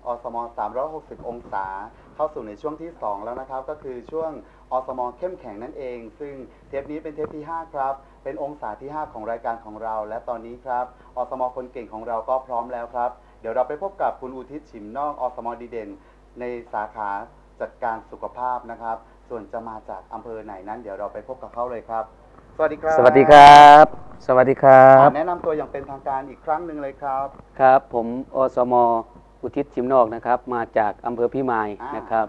การอสม 360 องศา เข้าสู่ในช่วงที่ 2 แล้วนะครับ ก็คือช่วงอสม เข้มแข็งนั่นเอง ซึ่งเทปนี้เป็นเทปที่ 5 ครับ เป็นองศาที่ 5 ของรายการของเรา และตอนนี้ครับ อสม คนเก่งของเราก็พร้อมแล้วครับ เดี๋ยวเราไปพบกับคุณอุทิศฉิมนอกอสม ดีเด่น ในสาขาจัดการสุขภาพนะครับ ส่วนจะมาจากอำเภอไหนนั้น เดี๋ยวเราไปพบกับเขาเลยครับ สวัสดีครับ สวัสดีครับ สวัสดีครับ แนะนำตัวอย่างเป็นทางการอีกครั้งหนึ่งเลยครับ ครับ ผมอสม อุทิศชิมนอกนะครับ มาจากอำเภอพิมายอ่านนะครับ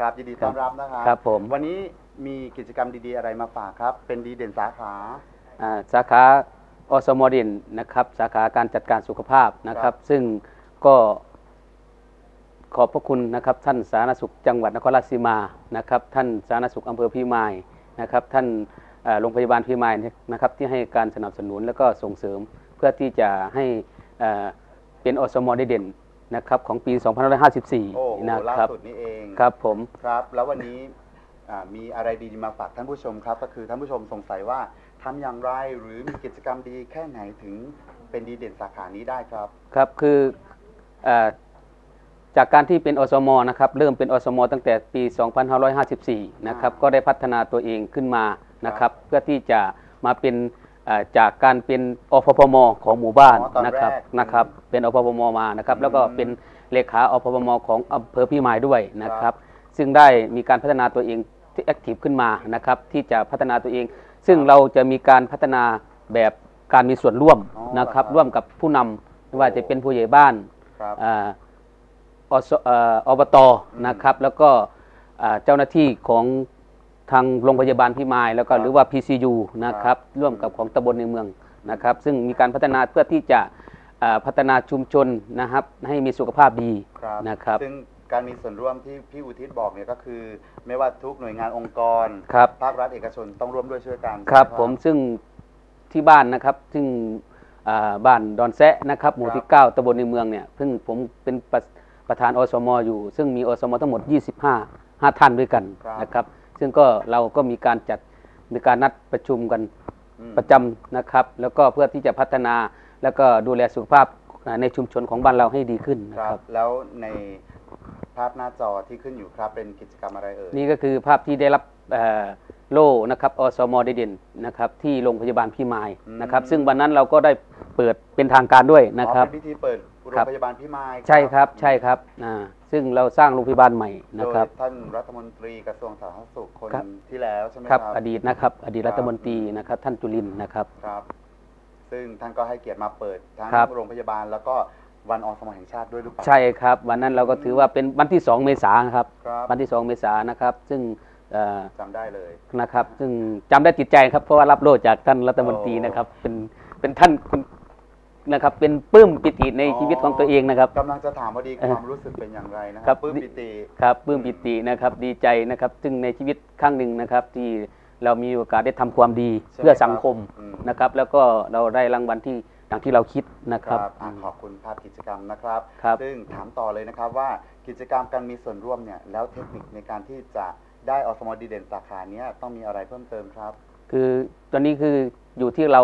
ครับยินดีต้อนรับนะครับครับผมวันนี้มีกิจกรรมดีๆอะไรมาฝากครับ เป็นดีเด่นสาขาอ่าสาขาอสมดินนะครับ สาขาการจัดการสุขภาพนะครับ ซึ่งก็ขอบพระคุณนะครับ ท่านสาธารณสุขจังหวัดนครราชสีมานะครับ ท่านสาธารณสุขอำเภอพิมายนะครับ ท่านเอ่อโรงพยาบาลพิมายนะครับ ที่ให้การสนับสนุนและก็ส่งเสริมเพื่อที่จะให้เอ่อเป็นอสมดีเด่น นะครับของปีโอ้โห2554 นะล่าครับสุดนี้เองครับผมครับ แล้ววันนี้อ่ามีอะไรดีๆมาฝากท่านผู้ชมครับ ก็คือท่านผู้ชมสงสัยว่าทำอย่างไรหรือมีกิจกรรมดีแค่ไหนถึงเป็นดีเด่นสาขานี้ได้ครับ ครับคือเออจากการที่เป็นอสมนะครับเริ่มเป็นอสม ตั้งแต่ปี 2554 นะครับอ่าก็ได้พัฒนาตัวเองขึ้นมานะครับ เพื่อที่จะมาเป็นเอ่อ จากการเป็นอพพมของหมู่บ้านอ๋อตอนนะครับแรกนะครับ เป็นอพพมมานะครับ แล้วก็อืมเป็นเลขาอพพมของอำเภอพิมายด้วยนะครับ ซึ่งได้มีการพัฒนาตัวเองที่แอคทีฟขึ้นมานะครับ ที่จะพัฒนาตัวเอง ซึ่งเราจะมีการพัฒนาแบบการมีส่วนร่วมอ๋อนะครับครับ ร่วมกับผู้นำไม่ว่าจะเป็นผู้ใหญ่บ้านครับอ่าอสเอ่ออบตนะครับ แล้วก็อ่าเจ้าหน้าที่ของ ทางโรงพยาบาลพิมายแล้วก็ครับหรือว่า PCU นะครับร่วมกับของตำบลในเมืองนะครับ ซึ่งมีการพัฒนาเพื่อที่จะอ่าพัฒนาชุมชนนะครับให้มีสุขภาพดีครับนะครับซึ่งการมีส่วนร่วมที่พี่อุทิศบอกเนี่ยก็คือ ไม่ว่าทุกหน่วยงานองค์กรครับภาครัฐเอกชนต้องร่วมด้วยช่วยกันครับใช่ไหผมซึ่งที่บ้านนะครับซึ่งอ่าบ้านดอนแซะนะครับหมู่ที่ 9ตำบลในเมืองเนี่ยซึ่งผมเป็นประประธานอสมอยู่ ซึ่งมีอสมทั้งหมด 25 5 ท่านด้วยกันครับนะครับ ซึ่งก็เราก็มีการจัดมีการนัดประชุมกันอืมประจำนะครับ แล้วก็เพื่อที่จะพัฒนาแล้วก็ดูแลสุขภาพอ่าในชุมชนของบ้านเราให้ดีขึ้นนะคครัรับบแล้วในภาพหน้าจอที่ขึ้นอยู่ครับเป็นกิจกรรมอะไรเอ่ยนี่ก็คือภาพที่ได้รับเอ่อโล่นะครับอสมดีเด่นนะครับ ที่โรงพยาบาลพิมายนะครับ ซึ่งวันนั้นเราก็ได้เปิดเป็นทางการด้วยนะครับอ๋อเป็นพิธีเปิดโรงครับพยาบาลพิมายใช่ครับใช่ครับอ่า ซึ่งเราสร้างโรงพยาบาลใหม่โดนะยครับท่านรัฐมนตรีกระทรวงสาธารณสุขคนครับที่แล้วใช่ไหมคครัรับบอดีตนะครับอดีตครับรัฐมนตรีนะครับ ท่านจุลินทร์นะครับครับ ซึ่งท่านก็ให้เกียรติมาเปิดทั้งครับโรงพยาบาลแล้วก็วันอสมแห่งชาติด้วยหรือเปล่าใช่ครับ วันนั้นเราก็ถือว่าเป็นวันที่ 2 เมษายนครับครับวันที่ 2 เมษายนนะครับ ซึ่งเอ่อจำได้เลยนะครับ ซึ่งจำได้ติดใจครับเพราะว่ารับโล่จากท่านรัฐมนตรีโอ้นะครับ เป็นเป็นท่านคุณ นะครับเป็นปลื้มปิติในอ๋อชีวิตของตัวเองนะครับกำลังจะถามว่าดีเออความรู้สึกเป็นอย่างไรนะคครัรับบปลื้มปิติครับปลื้มปิตินะครับดีใจนะครับ ซึ่งในชีวิตครั้งหนึ่งนะครับที่เรามีโอกาสได้ทำความดีใช่ไหมเพื่อสังคมครับอืมนะครับ แล้วก็เราได้รางวัลที่อย่างที่เราคิดนะคครัรับบอะขอบคุณภาพกิจกรรมนะครับครับ ซึ่งถามต่อเลยนะครับว่ากิจกรรมการมีส่วนร่วมเนี่ยแล้วเทคนิคในการที่จะได้อสมดีเด่นสาขาเนี้ยต้องมีอะไรเพิ่มเติมครับ คือตอนนี้คืออยู่ที่เรา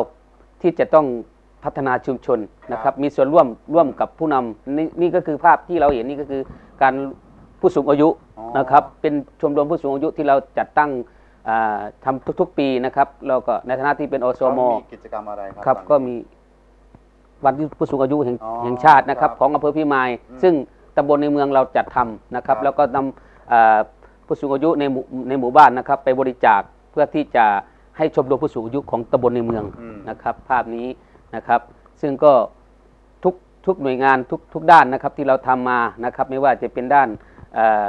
ที่จะต้อง พัฒนาชุมชนนะคครัรับบมีส่วนร่วมร่วมกับผู้นำนี่นี่ก็คือภาพที่เราเห็นนี่ก็คือการผู้สูงอายุอ๋อนะครับ เป็นชมรมผู้สูงอายุที่เราจัดตั้งอ่าทำทุก ๆ ปีนะครับแล้วก็ในฐานะที่เป็นอสมเขามีกิจกรรมอะไรครัครับตอนนี้ก็มีวันที่ผู้สูงอายุแห่งอ๋อแห่งชาตินะครับครับ ของอำเภอพิมายอืมซึ่งตำบลในเมืองเราจัดทำนะครับครับแล้วก็นำอ่าผู้สูงอายุในหมู่ในหมู่บ้านนะครับ ไปบริจาคเพื่อที่จะให้ชมรมผู้สูงอายุของตำบลในเมืองอืมนะครับ ภาพนี้ นะครับ ซึ่งก็ทุกทุกหน่วยงานทุกทุกด้านนะครับที่เราทำมานะครับ ไม่ว่าจะเป็นด้านเอ่อ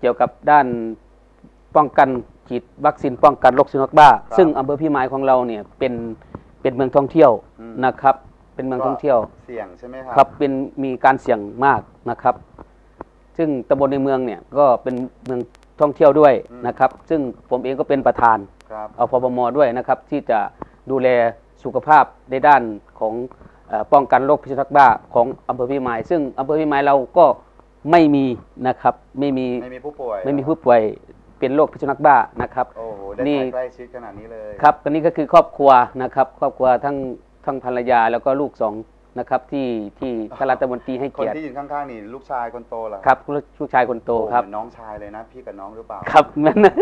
เกี่ยวกับด้านป้องกันฉีดวัคซีนป้องกันโรคสุนัขบ้า ซึ่งอำเภอพิมายของเราเนี่ยเป็นเป็นเมืองท่องเที่ยวอืมนะครับ เป็นเมืองท่องเที่ยวเสี่ยงใช่ไหมครับครับเป็นมีการเสี่ยงมากนะครับ ซึ่งตำบลในเมืองเนี่ยก็เป็นเมืองท่องเที่ยวด้วยนะครับ ซึ่งผมเองก็เป็นประธานครับอพปมด้วยนะครับ ที่จะดูแล สุขภาพในด้านของเออป้องกันโรคพิษสุนัขบ้าของอำเภอพิมาย ซึ่งอำเภอพิมายเราก็ไม่มีนะครับไม่มีไม่มีผู้ป่วยไม่มีผู้ป่วยเป็นโรคพิษสุนัขบ้านะครับโอ้โหได้นี่ใกล้ชิดขนาดนี้เลยครับอันนี้ก็คือครอบครัวนะครับ ครอบครัวทั้งทั้งภรรยาแล้วก็ลูกสอง นะครับที่ที่ท่านรัฐมนตรีให้คนเกียรติที่ยืนข้างๆนี่ลูกชายคนโตเหรอครับลูกชายคนโตโอ้ครับ เหมือนน้องชายเลยนะ พี่กับน้องหรือเปล่า ครับนั่นนะ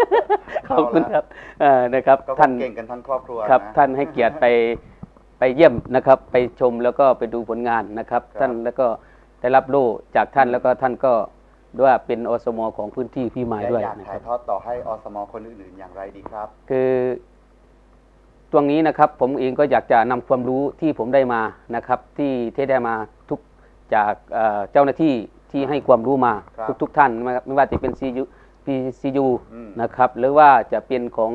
ขอบคุณครับเอ่อนะครับก็คท่าน งเก่งกันทั้งครอบครัวครับนะ ท่านให้เกียรติไปไปเยี่ยมนะครับ ไปชมแล้วก็ไปดูผลงานนะครับ ครับ ท่านแล้วก็ได้รับโล่จากท่านแล้วก็ท่านก็ด้วยเป็นอสมของพื้นที่พี่หมายและด้วยอยากนะคถ่ารัยบ ทอดต่อให้อสมคนอื่นๆอย่างไรดีครับ คือ ตรงนี้นะครับผมเองก็อยากจะนำความรู้ที่ผมได้มานะครับ ที่ที่ได้มาทุกจากเอ่อเจ้าหน้าที่ที่ให้ความรู้มาครับทุกทุกๆท่านนะครับไม่ว่าจะเป็นซียูพีซียูอืมนะครับหรือว่าจะเป็นของ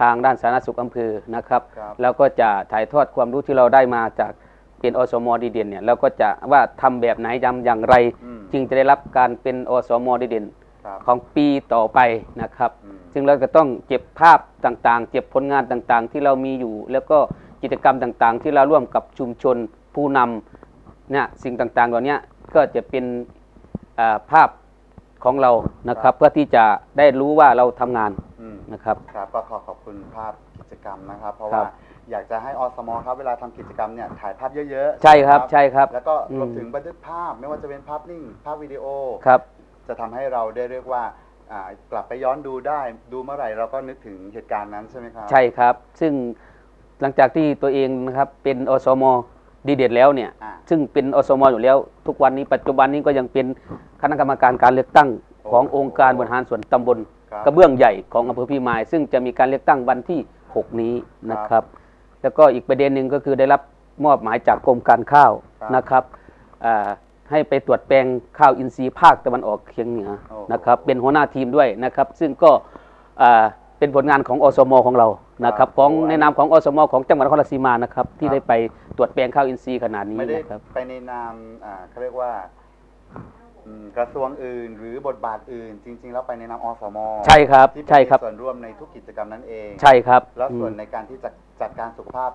ทางด้านสาธารณสุขอำเภอนะครับครับแล้วก็จะถ่ายทอดความรู้ที่เราได้มาจากเป็นอสมดีเด่นเนี่ยแล้วก็จะว่าทำแบบไหนยำอย่างไรอืมจึงจะได้รับการเป็นอสมดีเด่นครับ ของปีต่อไปนะครับอืมซึ่งเราจะต้องเก็บภาพต่างๆ เก็บผลงานต่างๆ ที่เรามีอยู่ แล้วก็กิจกรรมต่างๆ ที่เราร่วมกับชุมชนผู้นำเนี่ยสิ่งต่างๆเหล่านี้ก็จะเป็นอ่าภาพของเรานะครับ เพื่อที่จะได้รู้ว่าเราทำงานอืมนะครับครับก็ขอขอบคุณภาพกิจกรรมนะครับ เพราะครัว่าบอยากจะให้อสมครับเวลาทำกิจกรรมเนี่ยถ่ายภาพเยอะๆ ใช่ครับใช่ครับ แล้วก็อืมรวมถึงบันทึกภาพไม่ว่าจะเป็นภาพนิ่ง ภาพวิดีโอครับ จะทำให้เราได้เรียกว่าอ่ากลับไปย้อนดูได้ดูเมื่อไหร่เราก็นึกถึงเหตุการณ์นั้นใช่ไหมครับใช่ครับ ซึ่งหลังจากที่ตัวเองนะครับเป็นอสมดีเด่นแล้วเนี่ยอ่าซึ่งเป็นอสมอยู่แล้ว ทุกวันนี้ปัจจุบันนี้ก็ยังเป็นคณะกรรมการการเลือกตั้งของโอ้องค์การบริหารส่วนตำบลครับกระเบื้องใหญ่ของอำเภอพิมาย ซึ่งจะมีการเลือกตั้งวันที่ 6 นี้นะครับ แล้วก็อีกประเด็นหนึ่งก็คือได้รับมอบหมายจากกรมการข้าวครับนะครับอ่า ให้ไปตรวจแปลงข้าวอินทรีย์ภาคตะวันออกเฉียงเหนือโอ้โหนะครับเป็นหัวหน้าทีมด้วยนะครับซึ่งก็อ่าเป็นผลงานของอสมของเรานะครับของในนามของอสมของจังหวัดนครราชสีมานะครับที่ได้ไปตรวจแปลงข้าวอินทรีย์ขนาดนี้ไม่ได้นะครับไปในนามอ่าเขาเรียกว่าอืมกระทรวงอื่น หรือบทบาทอื่น จริง ๆ แล้วไปในนามอสมใช่ครับที่ไปใช่ครับมีส่วนร่วมในทุกกิจกรรมนั้นเอง ใช่ครับ แล้วส่วนอืมในการที่จะจัดการสุขภาพ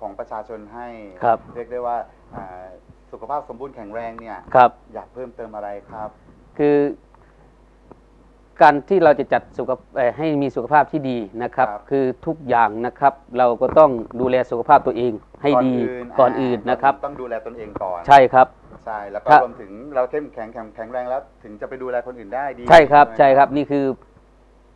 ของประชาชนให้ครับเรียกได้ว่าอ่า สุขภาพสมบูรณ์แข็งแรงเนี่ยครับ อยากเพิ่มเติมอะไรครับ คือ การที่เราจะจัดสุขภเอ่อให้มีสุขภาพที่ดีนะครับ ครับ คือทุกอย่างนะครับ เราก็ต้องดูแลสุขภาพตัวเองให้ดีก่อนอื่นนะครับ ต้องดูแลตนเองก่อนใช่ครับ ใช่แล้วก็ครับ รวมถึงเราเข้มแข็งแข็งแข็งแรงแล้ว ถึงจะไปดูแลคนอื่นได้ดีใช่ครับไหมใช่ครับนี่คือ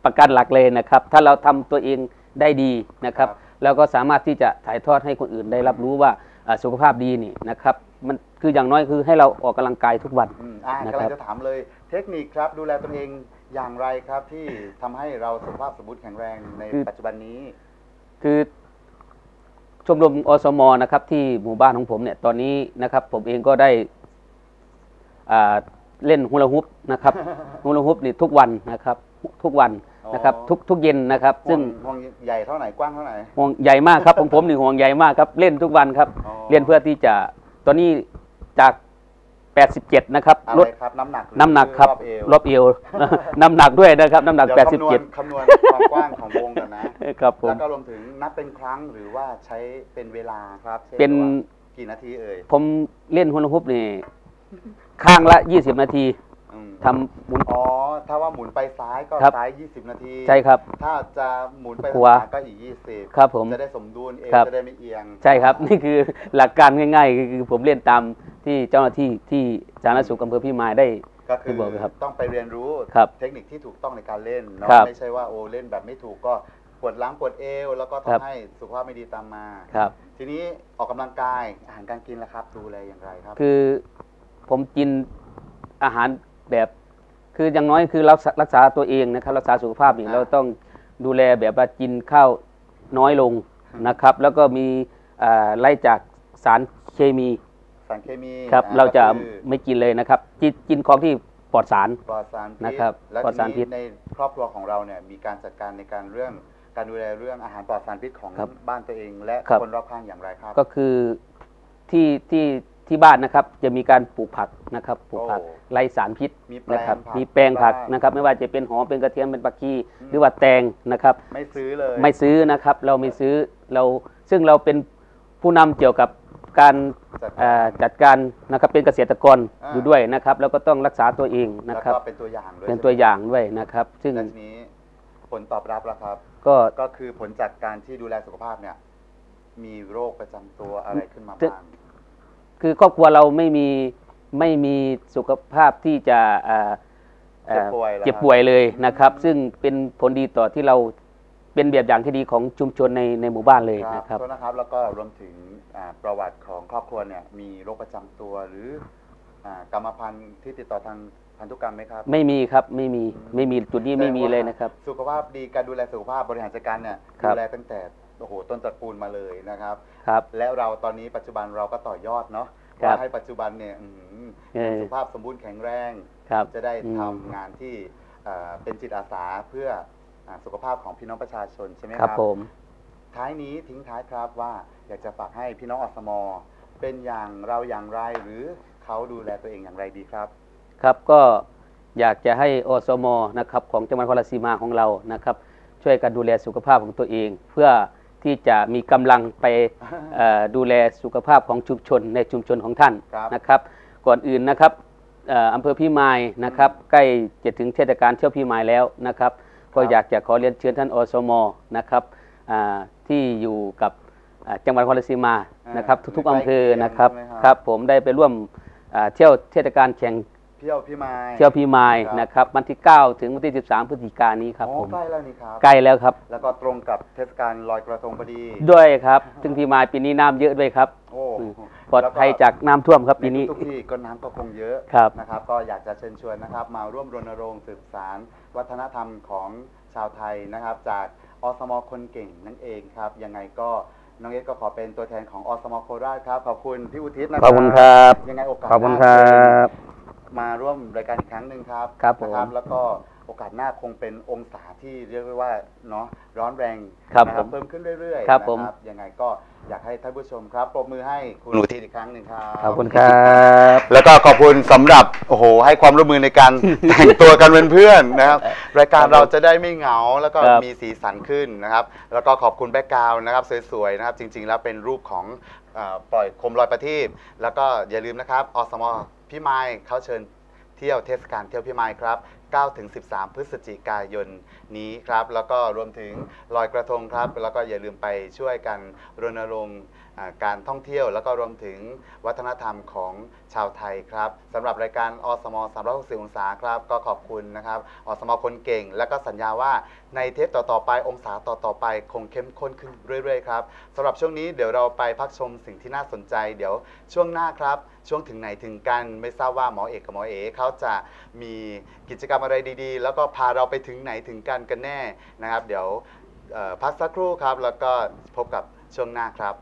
ประกันหลักเลยนะครับ ถ้าเราทำตัวเองได้ดีนะครับครับเราก็สามารถที่จะถ่ายทอดให้คนอื่นได้รับรู้ว่าอ่าสุขภาพดีนี่นะครับ มันคืออย่างน้อยคือให้เราออกกำลังกายทุกวันอืมอ่านะครับกำลังจะถามเลย เทคนิคครับ ดูแลตนเองอย่างไรครับที่ทำให้เราสุขภาพสมบูรณ์แข็งแรงในปัจจุบันนี้ คือชมรมอสมนะครับที่หมู่บ้านของผมเนี่ยตอนนี้นะครับ ผมเองก็ได้อ่าเล่นฮูลาฮุปนะครับฮูลาฮุปนี่ทุกวันนะครับ ทุกวันนะครับอ๋อ ทุกทุกเย็นนะครับ ซึ่งห่วงห่วงใหญ่เท่าไหร่กว้างเท่าไหร่ ห่วงใหญ่มากครับผมผมนี่ห่วงใหญ่มากครับ เล่นทุกวันครับ อ๋อเรียนเพื่อที่จะ ตอนนี้จาก 87 นะครับอะลไรดครับน้ำหนักหอน้ำหนักครับรอบเอวรอบเอวน้ำหนักด้วยนะครับ น้ำหนักเดี๋ยวคำนวณ87คำนวณความกว้างของวงกันนะครับผมแล้วก็รวมถึงนับเป็นครั้งหรือว่าใช้เป็นเวลาครับช่เป็นว่ากี่นาทีเอ่ยผมเล่นฮูลาฮุปนี่ข้างละ 20 นาทีอืม ทำหมุนอ๋อ ถ้าว่าหมุนไปซ้ายก็ครับ ซ้าย 20 นาทีใช่ครับ ถ้าจะหมุนไปขวาก็อีก 20ครับผมจะได้สมดุลเอวครับ จะได้ไม่เอียงใช่ครับ นี่คือหลักการง่าย ๆ คือคือผมเล่นตามที่เจ้าหน้าที่ที่สาธารณสุขอำเภอพิมายได้ ก็คือที่บอกครับต้องไปเรียนรู้ครับเทคนิคที่ถูกต้องในการเล่นเนาะครับไม่ใช่ว่าโอ้เล่นแบบไม่ถูกก็ปวดหล้างปวดเอว แล้วก็ครับ ทำให้สุขภาพไม่ดีตามมา ครับ ทีนี้ออกกำลังกายอาหารการกินล่ะครับ ดูแลอย่างไรครับ คือผมกินอาหาร แบบคืออย่างน้อยคือเรารักษาตัวเองนะครับรักษาสุขภาพนี่อ่าเราต้องดูแลแบบว่ากินข้าวน้อยลงนะครับ แล้วก็มีอ่าไล่จากสารเคมีสารเคมีครับอ่เราจะก็คือไม่กินเลยนะครับกินกินของที่ปลอดสารปลอดสารพิษนะครับแล้วปลอดทีสารพินี้ษในครอบครัวของเราเนี่ยมีการจัดการในการเรื่องการดูแลเรื่องอาหารปลอดสารพิษของครับบ้านตัวเอง และครับคนรอบข้างอย่างไรครับ ก็คือที่ที่ ที่บ้านนะครับจะมีการปลูกผักนะครับปลูกผักโอ้ไล่สารพิษมีแปลงนะครับ ผักมีแปลงผักบ้าง นะครับ ไม่ว่าจะเป็นหอมเป็นกระเทียมเป็นปักกีอืมหรือว่าแตงนะครับ ไม่ซื้อเลยไม่ซื้อนะครับเราไม่ซื้อเราซึ่งเราเป็นผู้นำเกี่ยวกับการจัดเอ่กาอรจัดการนะครับเป็นเกษตรกรอ่า อยู่ด้วยนะครับแล้วก็ต้องรักษาตัวเองแล้วนะครับ ก็เป็นตัวอย่างด้วยเป็นใช่ไหมตัวอย่างด้วยนะครับ ซึ่งและทีนี้ผลตอบรับล่ะครับ ก็ก็คือผลจากการที่ดูแลสุขภาพเนี่ย มีโรคประจำตัวอะไรขึ้นมาจะบ้าง คือครอบครัวเราไม่มีไม่มีสุขภาพที่จะเอ่อเอ่อเจ็บป่วยเหรอครับเจ็บป่วยเลยนะครับอืมซึ่งเป็นผลดีต่อที่เราเป็นแบบอย่างที่ดีของชุมชนในในหมู่บ้านเลยครับนะครับโทษนะครับ แล้วก็รวมถึงอ่าประวัติของครอบครัวเนี่ยมีโรคประจำตัวหรืออ่ากรรมพันธุ์ที่ติดต่อทางพันธุกรรมไหมครับ ไม่มีครับไม่มีไม่มีจุดนี้ไม่มีแสดงว่าเลยนะครับ สุขภาพดีการดูแลสุขภาพบริหารจัดการเนี่ยครับดูแลตั้งแต่ โอ้โหต้นตระกูลมาเลยนะครับ ครับ และเราตอนนี้ปัจจุบันเราก็ต่อยอดเนาะครับว่าให้ปัจจุบันเนี่ยอื้อหือเออสุขภาพสมบูรณ์แข็งแรง ครับจะได้อืม ทำงานที่เอ่อเป็นจิตอาสาเพื่ออาสุขภาพของพี่น้องประชาชนใช่ไหมคครัรับ บผม ท้ายนี้ทิ้งท้ายครับว่าอยากจะฝากให้พี่น้องอสมเป็นอย่างเราอย่างไรหรือเขาดูแลตัวเองอย่างไรดีครับ ครับก็อยากจะให้อสมนะครับของจังหวัดนครราชสีมาของเรานะครับ ช่วยกันดูแลสุขภาพของตัวเอง เพื่อ ที่จะมีกำลังไปเอ่อดูแลสุขภาพของชุมชนในชุมชนของท่านครับ นะครับ ก่อนอื่นนะครับเอ่ออำเภอพิมายนะครับ ใกล้จะถึงเทศกาลเที่ยวพิมายแล้วนะครับ ก็อยากจะขอเรียนเชิญท่านอสมนะครับอ่าที่อยู่กับอ่าจังหวัดนครราชสีมานะครับ ทุกๆอำเภอนะครับใกล้เคียงใช่ไหมครับ ครับ ผมได้ไปร่วมอ่าเที่ยวเทศกาลแข่ง เที่ยวพี่ไม้เที่ยวพี่มายครับนะครับวันที่ 9 ถึงวันที่ 13 พฤศจิกายนนี้ครับอ๋อผมใกล้แล้วนี่ครับใกล้แล้วครับ แล้วก็ตรงกับเทศกาลลอยกระทงพอดี ด้วยครับ ซึ่งพี่มายปีนี้น้ำเยอะด้วยครับโอ้ปลอดภัยจากน้ำท่วมครับปีนี้ในทุกๆที่ก็น้ำก็คงเยอะครับนะครับ ก็อยากจะเชิญชวนนะครับ มาร่วมรณรงค์สืบสารวัฒนธรรมของชาวไทยนะครับ จากอสมคนเก่งนั่นเองครับยังไงก็น้องเอสก็ขอเป็นตัวแทนของอสมโคราชครับ ขอบคุณพี่อุทิศนะคขรัอบคุณครับ ยังไงโอกาสขอบคุณหคน้ารับ มาร่วมรายการอีกครั้งหนึ่งครับครับผม นะแล้วก็ โอกาสหน้าคงเป็นองศาที่เรียกได้ว่าเนาะร้อนแรงครับนะผมเพิ่มขึ้นเรื่อยๆครับผมนะยังไงก็อยากให้ท่านผู้ชมครับปรบมือให้คุณอุทิศอีกครั้งหนึ่งครับขอบคุณครับแล้วก็ขอบคุณสำหรับโอ้โหให้ความร่วมมือในการแต่งตัวกันเป็นเพื่อนนะครับ รายการเราจะได้ไม่เหงาแล้วก็ครับมีสีสันขึ้นนะครับ แล้วก็ขอบคุณแบ็กกราวน์นะครับสวยๆนะครับ จริง ๆ แล้วเป็นรูปของเอ่อปล่อยโคมลอยประทีปแล้วก็อย่าลืมนะครับอสมพี่ไม้เขาเชิญเที่ยวเทศกาลเที่ยวพี่ไม้ครับ 9ถึง13 พฤศจิกายนนี้ครับ แล้วก็รวมถึงลอยกระทงครับ แล้วก็อย่าลืมไปช่วยกันรณรงค์การท่องเที่ยวแล้วก็รวมถึงวัฒนธรรมของชาวไทยครับสำหรับรายการอสม360องศาครับก็ขอบคุณนะครับอสมคนเก่ง แล้วก็สัญญาว่าในเทปต่อๆไปองศาต่อๆไปคงเข้มข้นขึ้นเรื่อยๆครับสำหรับช่วงนี้เดี๋ยวเราไปพักชมสิ่งที่น่าสนใจ เดี๋ยวช่วงหน้าครับ ช่วงถึงไหนถึงกันไม่ทราบว่าหมอเอกกับหมอเอเขาจะมีกิจกรรมอะไรดีๆ แล้วก็พาเราไปถึงไหนถึงกันกันแน่นะครับ เดี๋ยวพักสักครู่ครับ แล้วก็พบกับช่วงหน้าครับ